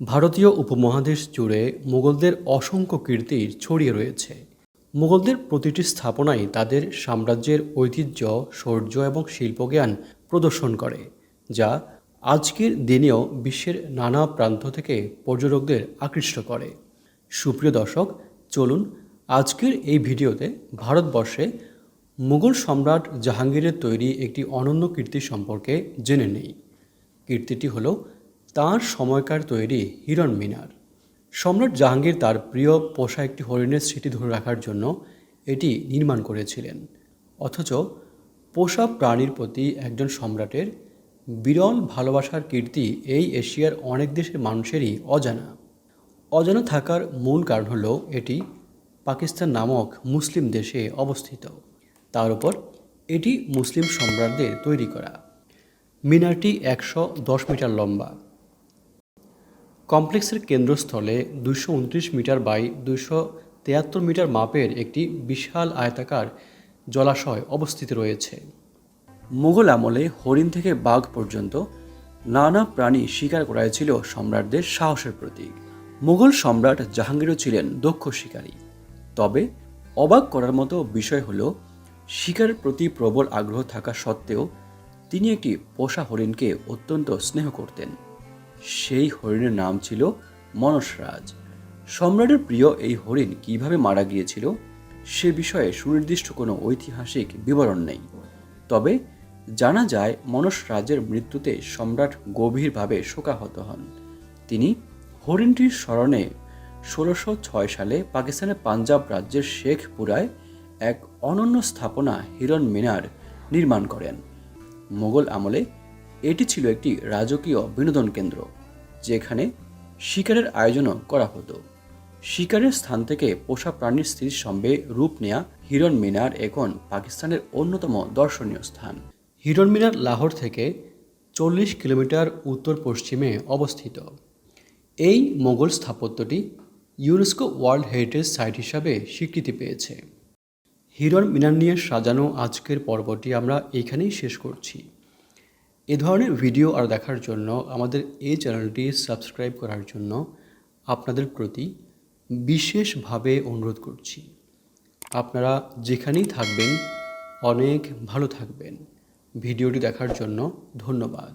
ভারতীয় উপমহাদেশ জুড়ে মুঘলদের অসংখ্য কীর্তি ছড়িয়ে রয়েছে। মুঘলদের প্রতিটি স্থাপনাই তাদের সাম্রাজ্যের ঐতিহ্য, শৌর্য এবং শিল্পজ্ঞান প্রদর্শন করে, যা আজকের দিনেও বিশ্বের নানা প্রান্ত থেকে পর্যটকদের আকৃষ্ট করে। সুপ্রিয় দর্শক, চলুন আজকের এই ভিডিওতে ভারতবর্ষে মুঘল সম্রাট জাহাঙ্গীরের তৈরি একটি অনন্য কীর্তি সম্পর্কে জেনে নেই। কীর্তিটি হলো তাঁর সময়কার তৈরি হিরণ মিনার। সম্রাট জাহাঙ্গীর তার প্রিয় পোষা একটি হরিণের স্মৃতি ধরে রাখার জন্য এটি নির্মাণ করেছিলেন। অথচ পোষা প্রাণীর প্রতি একজন সম্রাটের বিরল ভালোবাসার কীর্তি এই এশিয়ার অনেক দেশের মানুষেরই অজানা। অজানা থাকার মূল কারণ হল এটি পাকিস্তান নামক মুসলিম দেশে অবস্থিত। তার উপর এটি মুসলিম সম্রাটদের তৈরি করা। মিনারটি একশো দশ মিটার লম্বা। কমপ্লেক্সের কেন্দ্রস্থলে দুশো মিটার বাই দুশো তিয়াত্তর মিটার মাপের একটি বিশাল আয়তাকার জলাশয় অবস্থিত রয়েছে। মুঘল আমলে হরিণ থেকে বাঘ পর্যন্ত নানা প্রাণী শিকার করাই ছিল সম্রাটদের সাহসের প্রতীক। মুঘল সম্রাট জাহাঙ্গীরও ছিলেন দক্ষ শিকারী। তবে অবাক করার মতো বিষয় হল শিকারের প্রতি প্রবল আগ্রহ থাকা সত্ত্বেও তিনি একটি পোষা হরিণকে অত্যন্ত স্নেহ করতেন। সেই হরিণের নাম ছিল মনসরাজ। সম্রাটের প্রিয় এই হরিণ কীভাবে মারা গিয়েছিল সে বিষয়ে সুনির্দিষ্ট কোনো ঐতিহাসিক বিবরণ নেই। তবে জানা যায় মনসরাজের মৃত্যুতে সম্রাট গভীরভাবে শোকাহত হন। তিনি হরিণটির স্মরণে ষোলোশো ছয় সালে পাকিস্তানের পাঞ্জাব রাজ্যের শেখপুরায় এক অনন্য স্থাপনা হিরণ মিনার নির্মাণ করেন। মোগল আমলে এটি ছিল একটি রাজকীয় বিনোদন কেন্দ্র, যেখানে শিকারের আয়োজনও করা হতো। শিকারের স্থান থেকে পোষা প্রাণীর স্থিতির সঙ্গে রূপ নেয়া হিরণ মিনার এখন পাকিস্তানের অন্যতম দর্শনীয় স্থান। হিরণ মিনার লাহোর থেকে চল্লিশ কিলোমিটার উত্তর পশ্চিমে অবস্থিত। এই মোগল স্থাপত্যটি ইউনেস্কো ওয়ার্ল্ড হেরিটেজ সাইট হিসাবে স্বীকৃতি পেয়েছে। হিরণ মিনার নিয়ে সাজানো আজকের পর্বটি আমরা এখানেই শেষ করছি। এ ধরনের ভিডিও আর দেখার জন্য আমাদের এই চ্যানেলটি সাবস্ক্রাইব করার জন্য আপনাদের প্রতি বিশেষভাবে অনুরোধ করছি। আপনারা যেখানেই থাকবেন, অনেক ভালো থাকবেন। ভিডিওটি দেখার জন্য ধন্যবাদ।